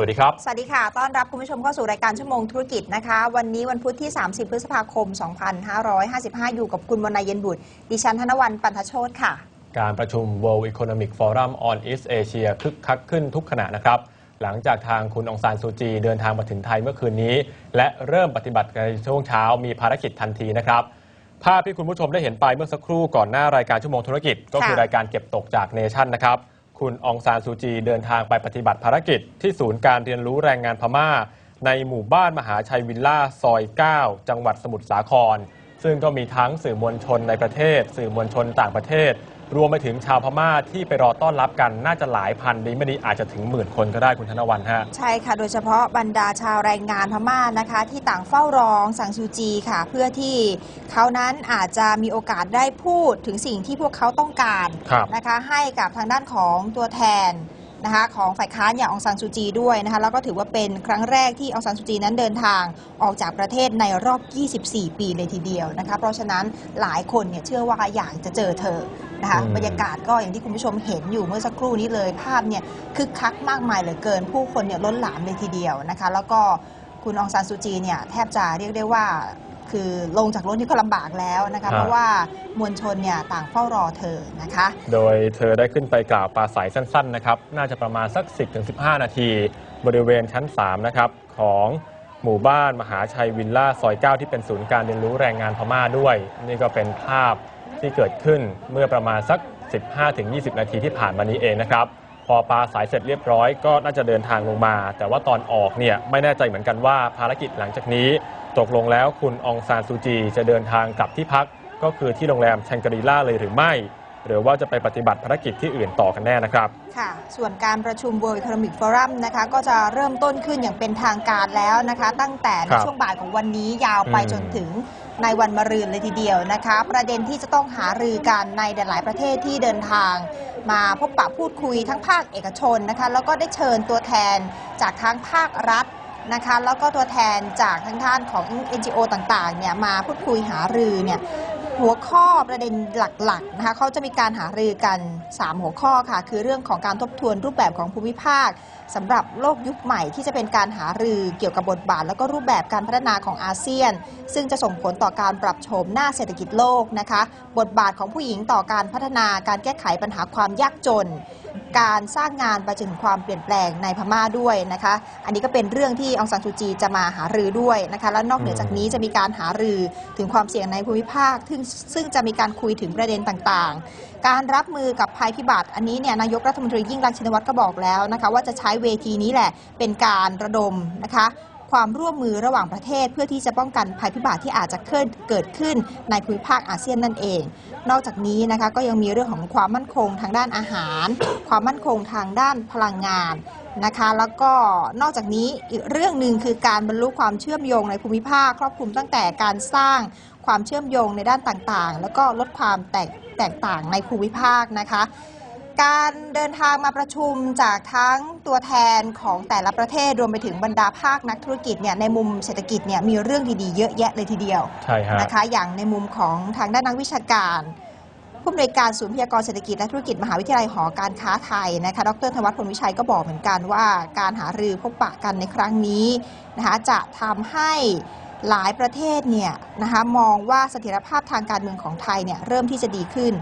สวัสดีครับ สวัสดีค่ะ ต้อนรับคุณผู้ชมเข้าสู่รายการชั่วโมงธุรกิจนะคะ วันนี้วันพุธที่ 30 พฤษภาคม 2555 อยู่กับคุณวรรณเย็นบุตร ดิฉันธนวันปันทโชตค่ะ การประชุม World Economic Forum on East Asia คึกคักขึ้นทุกขณะนะครับ หลังจากทางคุณองซานซูจี เดินทางมาถึงไทยเมื่อคืนนี้ และเริ่มปฏิบัติในช่วงเช้ามีภารกิจทันทีนะครับภาพที่คุณผู้ชมได้เห็นไปเมื่อสักครู่ก่อนหน้ารายการชั่วโมงธุรกิจ ก็คือรายการเก็บตกจากเนชั่นนะครับ คุณองซานซูจีเดินทางไปปฏิบัติภารกิจ ที่ศูนย์การเรียนรู้แรงงานพม่า ในหมู่บ้านมหาชัยวิลล่าซอย 9 จังหวัดสมุทรสาคร ซึ่งก็มีทั้งสื่อมวลชนในประเทศ สื่อมวลชนต่างประเทศ รวมไปถึงชาวพม่าที่ไปรอต้อนรับกันน่าจะหลายพันดีไม่ดีอาจจะถึงหมื่นคนก็ได้คุณธนวันฮะ ใช่ค่ะ โดยเฉพาะบรรดาชาวแรงงานพม่านะคะ ที่ต่างเฝ้ารองสังซูจีค่ะ เพื่อที่เขานั้นอาจจะมีโอกาสได้พูดถึงสิ่งที่พวกเขาต้องการครับ นะคะ ให้กับทางด้านของตัวแทน นะคะของฝ่ายค้านอย่างองซานซูจีด้วยนะคะแล้วก็ถือว่าเป็นครั้งแรกที่องซานซูจีนั้นเดินทางออกจากประเทศในรอบ 24 ปีเลยทีเดียวนะคะเพราะฉะนั้นหลายคนเนี่ยเชื่อว่าอยากจะเจอเธอนะคะอืมบรรยากาศก็อย่างที่คุณผู้ชมเห็นอยู่เมื่อสักครู่นี้เลยภาพเนี่ยคึกคักมากมายเหลือเกิน ผู้คนเนี่ยล้นหลามเลยทีเดียวนะคะแล้วก็คุณองซานซูจีเนี่ยแทบจะเรียกได้ว่า คือลงจากรถนี่ก็ลำบากแล้วนะครัคะบเพราะว่ามวลชนเนี่ยต่างเฝ้ารอเธอนะคะ โดยเธอได้ขึ้นไปกล่าวปราศัยสั้นๆนะครับน่าจะประมาณสัก 10-15 นาที บริเวณชั้น 3 นะครับของหมู่บ้านมหาชัยวิลล่าซอย 9 ที่เป็นศูนย์การเรียนรู้แรงงานพม่าด้วย นี่ก็เป็นภาพที่เกิดขึ้นเมื่อประมาณสัก 15-20 นาทีที่ผ่านมานี้เองนะครับ พอปลาสายเสร็จเรียบร้อยก็น่าจะเดินทางลงมา แต่ว่าตอนออกเนี่ยไม่แน่ใจเหมือนกันว่าภารกิจหลังจากนี้ตกลงแล้วคุณองซานซูจีจะเดินทางกลับที่พัก ก็คือที่โรงแรมแชงกรีล่าเลยหรือไม่ หรือว่าจะไปปฏิบัติภารกิจที่อื่นต่อกันแน่นะครับค่ะส่วนการประชุม World Economic Forum นะคะก็จะเริ่มต้นขึ้นอย่างเป็นทางการแล้วนะคะ ตั้งแต่ในครับช่วงบ่ายของวันนี้ยาวไปอืมจนถึง ในวันมะรืนเลยทีเดียวนะคะ ประเด็นที่จะต้องหารือกันในหลายประเทศที่เดินทาง มาพบปะพูดคุยทั้งภาคเอกชนนะคะแล้วก็ได้เชิญตัวแทนจากทั้งภาครัฐนะคะแล้วก็ตัวแทนจากทางด้านของ NGO ต่างๆเนี่ยมาพูดคุยหารือเนี่ย หัวข้อประเด็นหลักๆนะคะเขาจะมีการหารือกัน 3 หัวข้อค่ะ คือเรื่องของการทบทวนรูปแบบของภูมิภาคสำหรับโลกยุคใหม่ที่จะเป็นการหารือเกี่ยวกับบทบาท แล้วก็รูปแบบการพัฒนาของอาเซียน ซึ่งจะส่งผลต่อการปรับโฉมหน้าเศรษฐกิจโลกนะคะ บทบาทของผู้หญิงต่อการพัฒนาการแก้ไขปัญหาความยากจน การสร้างงานไปจนถึงความเปลี่ยนแปลงในพม่าด้วยนะคะ อันนี้ก็เป็นเรื่องที่องซานซูจีจะมาหารือด้วยนะคะแล้วนอกเหนือจากนี้จะมีการหารือถึงความเสี่ยงในภูมิภาค ซึ่งซึ่งจะมีการคุยถึงประเด็นต่างๆ การรับมือกับภัยพิบัติอันนี้เนี่ยนายกรัฐมนตรียิ่งรักชินวัตรก็บอกแล้วนะคะว่าจะใช้เวทีนี้แหละเป็นการระดมนะคะ ความร่วมมือระหว่างประเทศ เพื่อที่จะป้องกันภัยพิบัติที่อาจจะเกิดขึ้นในภูมิภาคอาเซียนนั่นเอง นอกจากนี้นะคะก็ยังมีเรื่องของความมั่นคงทางด้านอาหาร ความมั่นคงทางด้านพลังงานนะคะแล้วก็นอกจากนี้อีกเรื่องหนึ่งคือการบรรลุความเชื่อมโยงในภูมิภาค ครอบคลุมตั้งแต่การสร้างความเชื่อมโยงในด้านต่างๆ แล้วก็ลดความแตกแตกต่างในภูมิภาคนะคะ การเดินทางมาประชุมจากทั้งตัวแทนของแต่ละประเทศรวมไปถึงบรรดาภาคนักธุรกิจเนี่ยในมุมเศรษฐกิจเนี่ยมีเรื่องดีๆเยอะแยะเลยทีเดียวใช่ฮะนะคะอย่างในมุมของทางด้านนักวิชาการ ผู้อำนวยการศูนย์พยากรณ์เศรษฐกิจและธุรกิจมหาวิทยาลัยหอการค้าไทยนะคะดรธวัฒน์พลวิชัยก็บอกเหมือนกันว่า การหารือพบปะกันในครั้งนี้นะคะจะทำให้หลายประเทศเนี่ยนะคะมองว่าเสถียรภาพทางการเมืองของไทยเนี่ยเริ่มที่จะดีขึ้น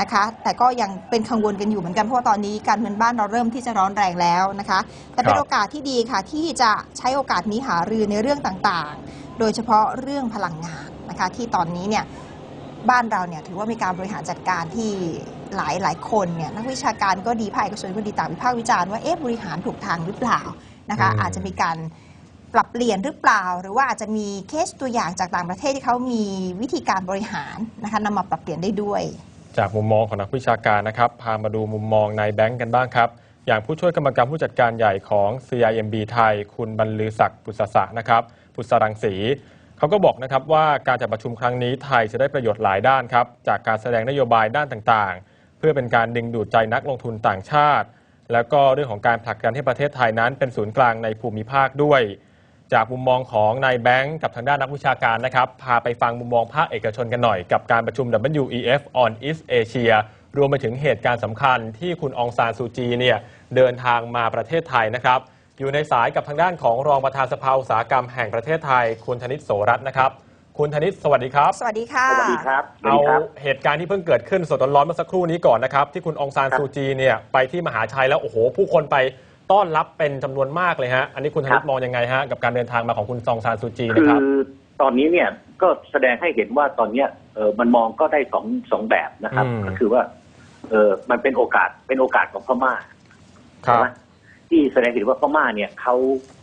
นะคะ แต่ก็ยังเป็นกังวลกันอยู่เหมือนกันเพราะว่าตอนนี้การเมืองบ้านเราเริ่มที่จะร้อนแรงแล้วนะคะ แต่เป็นครับโอกาสที่ดีค่ะที่จะใช้โอกาสนี้หารือในเรื่องต่างๆ โดยเฉพาะเรื่องพลังงานนะคะที่ตอนนี้เนี่ยบ้านเราเนี่ยถือว่ามีการบริหารจัดการที่หลายหลายคนเนี่ยนักวิชาการก็ดีภาคเอกชนก็ดีต่างวิพากษ์วิจารณ์ว่าเอ๊ะบริหารถูกทางหรือเปล่านะคะอืมอาจจะมีการปรับเปลี่ยนหรือเปล่า หรือว่าอาจจะมีเคสตัวอย่างจากต่างประเทศที่เขามีวิธีการบริหารนะคะนำมาปรับเปลี่ยนได้ด้วย จากมุมมองของนักวิชาการนะครับ พามาดูมุมมองในแบงก์กันบ้างครับ อย่างผู้ช่วยกรรมการผู้จัดการใหญ่ของ CIMB ไทย คุณบรรลือศักดิ์ปุษสะนะครับปุษรังสีเขาก็บอกนะครับว่าการจัดประชุมครั้งนี้ไทยจะได้ประโยชน์หลายด้านครับ จากการแสดงนโยบายด้านต่างๆ เพื่อเป็นการดึงดูดใจนักลงทุนต่างชาติ แล้วก็เรื่องของการผลักดันให้ประเทศไทยนั้นเป็นศูนย์กลางในภูมิภาคด้วย จากมุมมองของนายแบงก์กับทางด้านนักวิชาการนะครับ พาไปฟังมุมมองภาคเอกชนกันหน่อย กับการประชุม WEF on East Asia รวมไปถึงเหตุการณ์สำคัญที่คุณองซานซูจีเนี่ยเดินทางมาประเทศไทยนะครับ อยู่ในสายกับทางด้านของรองประธานสภาอุตสาหกรรมแห่งประเทศไทย คุณธนิตโสรัตน์นะครับ คุณธนิตสวัสดีครับ สวัสดีค่ะ สวัสดีครับสวัสเอาดีครับเหตุการณ์ที่เพิ่งเกิดขึ้นสดร้อนๆเมื่อสักครู่นี้ก่อนนะครับ ที่คุณองซานครับซูจีเนี่ยไปที่มหาชัยแล้วโอ้โห ผู้คนไป ต้อนรับเป็นจำนวนมากเลยฮะ อันนี้คุณธนิคตรับมองยังไงฮะ กับการเดินทางมาของคุณซองซานซูจีคืนะครับอตอนนี้เนี่ยก็แสดงให้เห็นว่าตอนเนี้ยเออมันมองก็ได้สองสองแบบนะครับ อืม ก็คือว่าเออมันเป็นโอกาสเป็นโอกาสของพม่าครัใช่บ ไหมที่แสดงเห็นว่าพม่าเนี่ยเขา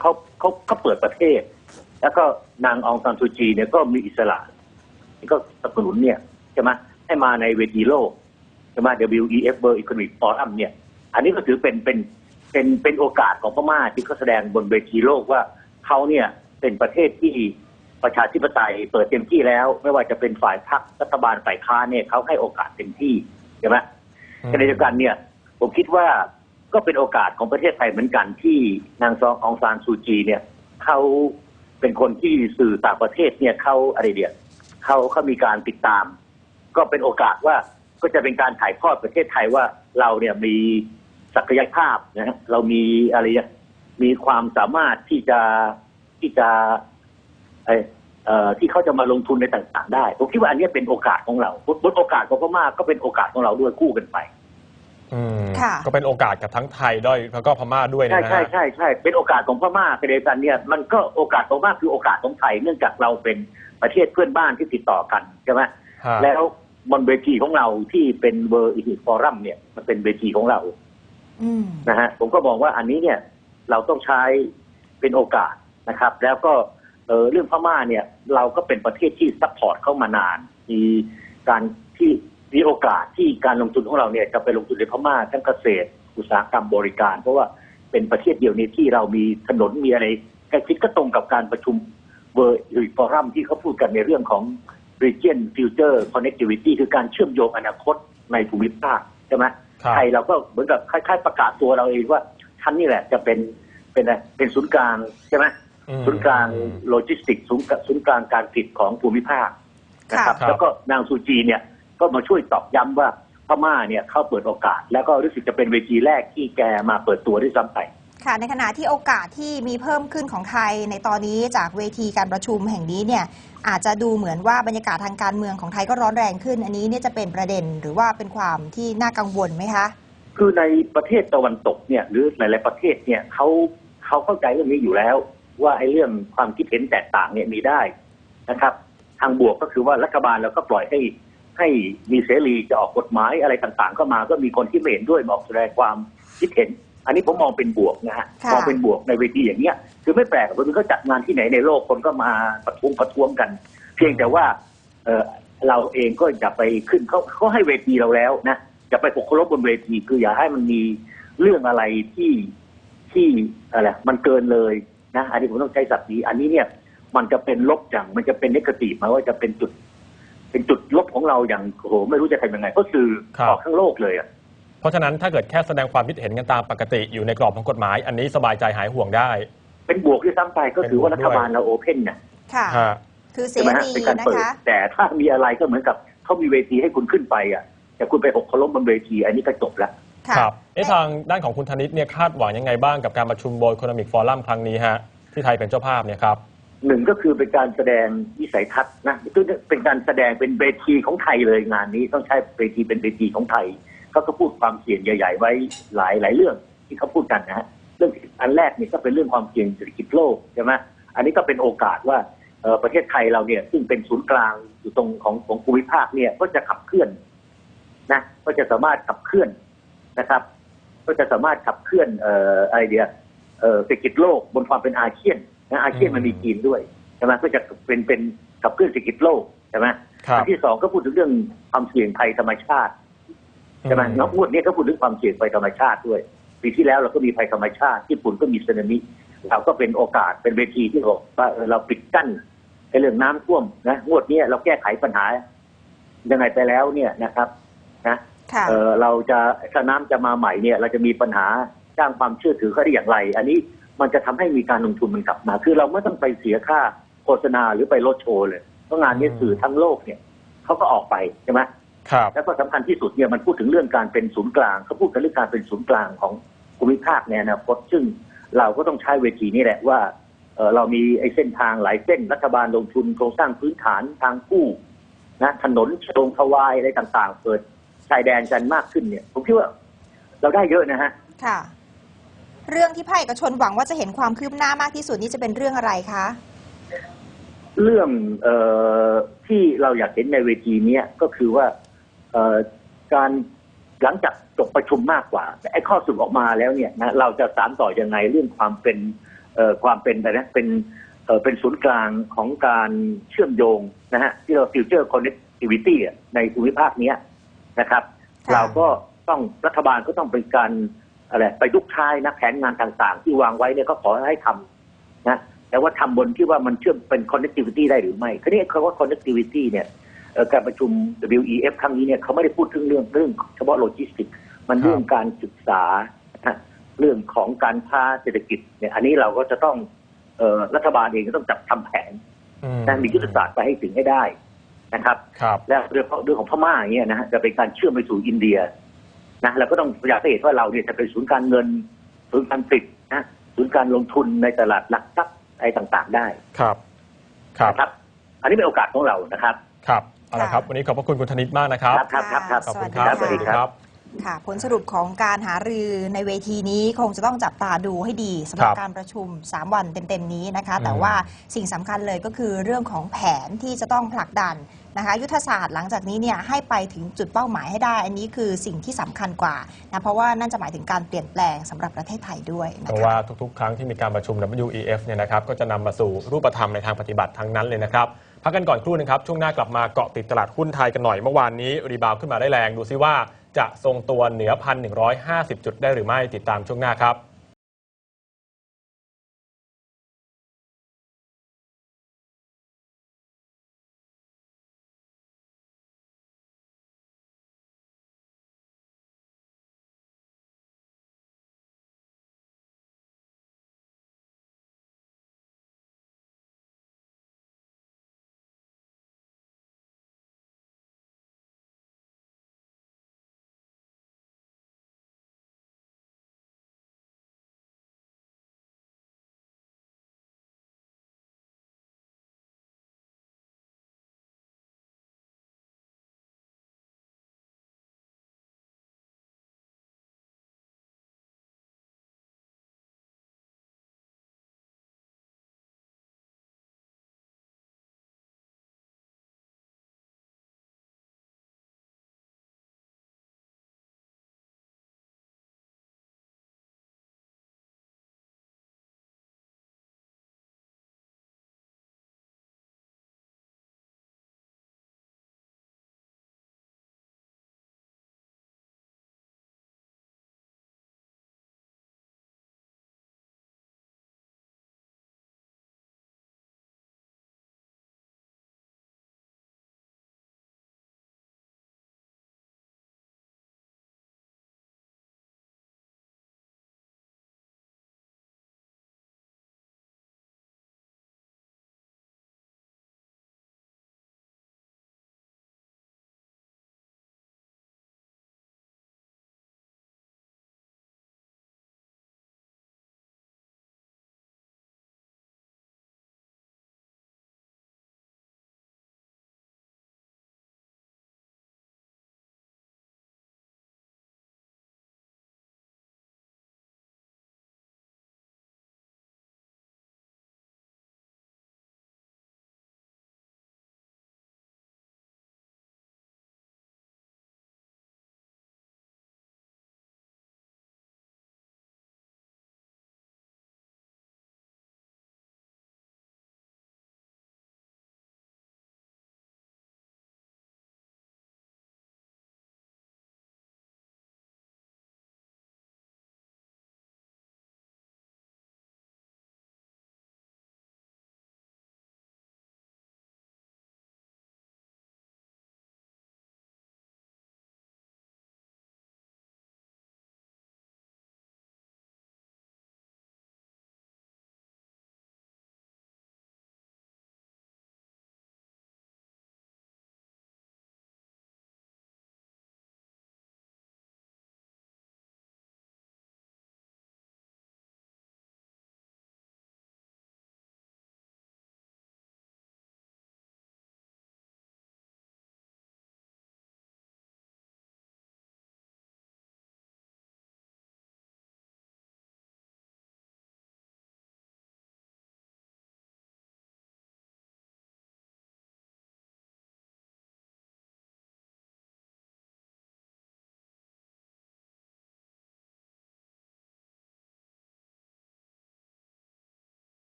เขาเขาเขาเปิดประเทศ แล้วก็นางอองซานซูจีเนี่ยก็มีอิสระก็สนับสนุนเนี่ยใช่ไหมให้มาในเวทีโลกใช่ไหม WEF World Economic Forum เนี่ย อันนี้ก็ถือเป็นเป็น เป็นเป็นโอกาสของพม่าที่เขาแสดงบนเวทีโลกว่าเขาเนี่ยเป็นประเทศที่ประชาธิปไตยเปิดเต็มที่แล้ว ไม่ว่าจะเป็นฝ่ายพรรครัฐบาลฝ่ายค้านเนี่ยเขาให้โอกาสเต็มที่ใช่ไหมขณะเดียวกันเนี่ย ผมคิดว่าก็เป็นโอกาสของประเทศไทยเหมือนกันที่นางซององซานซูจีเนี่ยเขาเป็นคนที่สื่อต่างประเทศเนี่ยเขาอะไรเดียเขาเขามีการติดตาม ก็เป็นโอกาสว่าก็จะเป็นการถ่ายทอดประเทศไทยว่าเราเนี่ยมี ศักยภาพนะฮะเรามีอะไรเนี่ยมีความสามารถที่จะที่จะเอ่อเอ่อที่เขาจะมาลงทุนในต่าง ๆ ได้ผมคิดว่าอันเนี้ยเป็นโอกาสของเราบนโอกาสของพม่าก็เป็นโอกาสของเราด้วยคู่กันไปอืมค่ะก็เป็นโอกาสกับทั้งไทยด้วยแล้วก็พม่าด้วยใช่นะใช่ฮะใช่ใช่เป็นโอกาสของพม่าขณะเดียวกันเนี่ยมันก็โอกาสของพม่าคือโอกาสของไทยเนื่องจากเราเป็นประเทศเพื่อนบ้านที่ติดต่อกันใช่ไหมฮะแล้วบนเวทีของเราที่เป็นเวอร์อิฟอรัมเนี่ยมันเป็นเวทีของเราอืม นะฮะผมก็มองว่าอันนี้เนี่ยเราต้องใช้เป็นโอกาสนะครับ แล้วก็เออเรื่องพม่าเนี่ย เราก็เป็นประเทศที่ซัพพอร์ตเข้ามานาน มีการที่มีโอกาสที่การลงทุนของเราเนี่ยจะไปลงทุนในพม่าทั้งเกษตร อุตสาหกรรมบริการ เพราะว่าเป็นประเทศเดียวในที่เรามีถนนมีอะไรใกล้ชิดก็ตรงกับการประชุมเวอร์หรือฟอรัมที่เขาพูดกันในเรื่องของ region future connectivity คือการเชื่อมโยงอนาคตในภูมิภาคใช่ไหม ไทยเราก็เหมือนกับคล้ายๆประกาศตัวเราเองว่าฉันนี่แหละจะเป็นเป็นอะไรเป็นศูนย์กลางใช่ไหมอืมศูนย์กลางโลจิสติกส์ศูนย์กลางศูนย์กลางการผลิตของภูมิภาคนะครับค่ะแล้วก็นางซูจีเนี่ยก็มาช่วยตอกย้ำว่าพม่าเนี่ยเข้าเปิดโอกาส แล้วก็รู้สึกจะเป็นเวทีแรกที่แกมาเปิดตัวด้วยซ้ำไป ค่ะในขณะที่โอกาสที่มีเพิ่มขึ้นของไทยในตอนนี้จากเวทีการประชุมแห่งนี้เนี่ยอาจจะดูเหมือนว่าบรรยากาศทางการเมืองของไทยก็ร้อนแรงขึ้น อันนี้เนี่ยจะเป็นประเด็นหรือว่าเป็นความที่น่ากังวลไหมคะคือในประเทศตะวันตกเนี่ยหรือหลาย ๆ ประเทศเนี่ยเขาเขาเข้าใจเรื่องนี้อยู่แล้ว ว่าไอ้เรื่องความคิดเห็นแตกต่างเนี่ยมีได้นะครับ ทางบวกก็คือว่ารัฐบาลเราก็ปล่อยให้ให้มีเสรีจะออกกฎหมายอะไรต่าง ๆ ก็มาก็มีคนที่ไม่เห็นด้วยมาออกแสดงความคิดเห็น อันนี้ผมมองเป็นบวกนะฮะค่ะมองเป็นบวกในเวทีอย่างเงี้ยคือไม่แปลกเพราะมันก็จัดงานที่ไหนในโลกคนก็มาประท้วงประท้วงกัน เพียงแต่ว่าเออเราเองก็อย่าไปขึ้นเขาเขาให้เวทีเราแล้วนะอย่าไปปกครบบนเวที คืออย่าให้มันมีเรื่องอะไรที่ที่อะไรมันเกินเลยนะอันนี้ผมต้องใช้ศัพท์นี้ อันนี้เนี่ยมันจะเป็นลบอย่างมันจะเป็นนกติหมายว่าจะเป็นจุด เป็นจุดลบของเราอย่างโอ้โหไม่รู้จะทำยังไงเพราะสื่อครับออกทั้งโลกเลยอะ เพราะฉะนั้นถ้าเกิดแค่แสดงความคิดเห็นกันตามปกติอยู่ในกรอบของกฎหมาย อันนี้สบายใจหายห่วงได้ เป็นบวกที่ซ้ำไปก็ถือว่าเป็นรับวกด้วยฐบาลเราโอเพนเนี่ยค่ะ ฮะ คือเสใช่ไหมฮะรีเป็นการนะเปิด คะ แต่ถ้ามีอะไรก็เหมือนกับเขามีเวทีให้คุณขึ้นไปอะแต่คุณไปหกเคารพบนเวที อันนี้ก็จบแล้วค่ะครับเอ๊ะทางด้านของคุณธนิตเนี่ยคาดหวังยังไงบ้างกับการประชุมโบ e ค o n o m i c Forum ครั้งนี้ฮะที่ไทยเป็นเจ้าภาพเนี่ยครับ หนึ่งก็คือเป็นการแสดงวิสัยทัศน์นะคือเป็นการแสดงเป็นเวทีของไทยเลยงานนี้ต้องใช้เวทีเป็นเวทีของไทย เขาก็พูดความเสี่ยงใหญ่ ๆ ไว้หลายหลายเรื่องที่เขาพูดกันนะฮะเรื่องอันแรกเนี่ยก็เป็นเรื่องความเสี่ยงเศรษฐกิจโลกใช่ไหมอันนี้ก็เป็นโอกาสว่าเอ่อประเทศไทยเราเนี่ย ซึ่งเป็นศูนย์กลางอยู่ตรงของของภูมิภาคเนี่ยก็จะขับเคลื่อนนะก็จะสามารถขับเคลื่อนนะครับ ก็จะสามารถขับเคลื่อนเอ่ออะไรเดียเอ่อเศรษฐกิจโลกบนความเป็นอาเซียนนะอาเซียนมันมีจีนด้วยใช่ไหมก็จะเป็นเป็นขับเคลื่อนเศรษฐกิจโลกใช่ไหมครับอันที่สองก็พูดถึงเรื่องความเสี่ยงภัยธรรมชาติ ใช่ไหมอืมน้องพูดเนี่ยก็พูดถึงความเสี่ยงภัยธรรมชาติด้วยปีที่แล้วเราก็มีภัยธรรมชาติญี่ปุ่นก็มีสึนามิเราก็เป็นโอกาสเป็นเวทีที่บอกว่าเออเราปิดกั้นในเรื่องน้ำท่วมนะงวดเนี้ยเราแก้ไขปัญหา ยังไงไปแล้วเนี่ยนะครับนะค่ะเออเราจะถ้าน้ำจะมาใหม่เนี่ย เราจะมีปัญหาสร้างความเชื่อถือเขาได้อย่างไร อันนี้มันจะทำให้มีการลงทุนมันกลับมา คือเราไม่ต้องไปเสียค่าโฆษณาหรือไปลดโชว์เลยเพราะงานนี้สื่อทั้งโลกเนี่ยเขาก็ออกไปใช่ไหมครับ แล้วก็สำคัญที่สุดเนี่ยมันพูดถึงเรื่องการเป็นศูนย์กลางเขาพูดกันเรื่องการเป็นศูนย์กลางของภูมิภาคในอนาคตซึ่งเราก็ต้องใช้เวทีนี้แหละว่าเอ่อเรามีไอ้เส้นทางหลายเส้นรัฐบาลลงทุนโครงสร้างพื้นฐานทางกู้นะถนนตรงทวายอะไรต่างๆ เปิดชายแดนกันมากขึ้นเนี่ย ผมคิดว่าเราได้เยอะนะฮะค่ะ เรื่องที่ภาคเอกชนหวังว่าจะเห็นความคืบหน้ามากที่สุดนี่จะเป็นเรื่องอะไรคะเรื่องเออที่เราอยากเห็นในเวทีเนี้ยก็คือว่าเอ่อ การหลังจากจบประชุมมากกว่าแต่ไอ้ข้อสรุปออกมาแล้วเนี่ยนะเราจะสานต่อยังไงเรื่องความเป็นเอ่อความเป็นอะไรนะเป็นเอ่อเป็นศูนย์กลางของการเชื่อมโยงนะฮะที่เรา future connectivity อะในภูมิภาคเนี้ยนะครับค่ะเราก็ต้องรัฐบาลก็ต้องเป็นการอะไรไปยุกท้ายนะแผนงานต่างๆ ที่วางไว้เนี่ยก็ขอให้ทำนะแต่ว่าทำบนที่ว่ามันเชื่อมเป็น connectivity ได้หรือไม่คือนี้คำว่า connectivity เนี่ยเอ่อ การประชุม WEF ครั้งนี้เนี่ยเขาไม่ได้พูดถึงเรื่องเรื่องเฉพาะโลจิสติก มันครับเรื่องการศึกษานะฮะเรื่องของการค้าเศรษฐกิจเนี่ยอันนี้เราก็จะต้องเอ่อรัฐบาลเองก็ต้องจัดทำแผนอืมนะมียุทธศาสตร์ไปให้ถึงให้ได้นะครับครับและเรื่องของเรื่องของพม่าอย่างเงี้ยนะฮะจะเป็นการเชื่อมไปสู่อินเดียนะเราก็ต้องอยากให้เห็นว่าเราเนี่ยจะเป็นศูนย์การเงินศูนย์การผลิตนะศูนย์การลงทุนในตลาดหลักทรัพย์อะไรต่างๆได้ ครับ ครับนะครับอันนี้เป็นโอกาสของเรานะครับ ครับ เอาละครับค่ะวันนี้ขอบพระคุณคุณธนิตมากนะครับ ครับครับครับขอบคุณสควัรับสดีค่ะครับ ค่ะ ผลสรุปของการหารือในเวทีนี้คงจะต้องจับตาดูให้ดีสำหรับครับการประชุม 3 วันเต็ม ๆ นี้นะคะอืมแต่ว่าสิ่งสำคัญเลยก็คือเรื่องของแผนที่จะต้องผลักดันนะคะ ยุทธศาสตร์หลังจากนี้เนี่ยให้ไปถึงจุดเป้าหมายให้ได้ อันนี้คือสิ่งที่สำคัญกว่านะเพราะว่านั่นจะหมายถึงการเปลี่ยนแปลงสำหรับประเทศไทยด้วยเพนะราะคะ ว่าทุกๆ ครั้งที่มีการประชุม WEF เนี่ยนะครับ ก็จะนำมาสู่รูปธรรมในทางปฏิบัติทั้งนั้นเลยนะครับ พักกันก่อนครู่หนึงครับ ช่วงหน้ากลับมาเกาะติดตลาดหุ้นไทยกันหน่อยเมื่อวานนี้รีบาวขึ้นมาได้แรงดูซิว่าจะทรงตัวเหนือ 1,150 จุดได้หรือไม่ติดตามช่วงหน้าครับ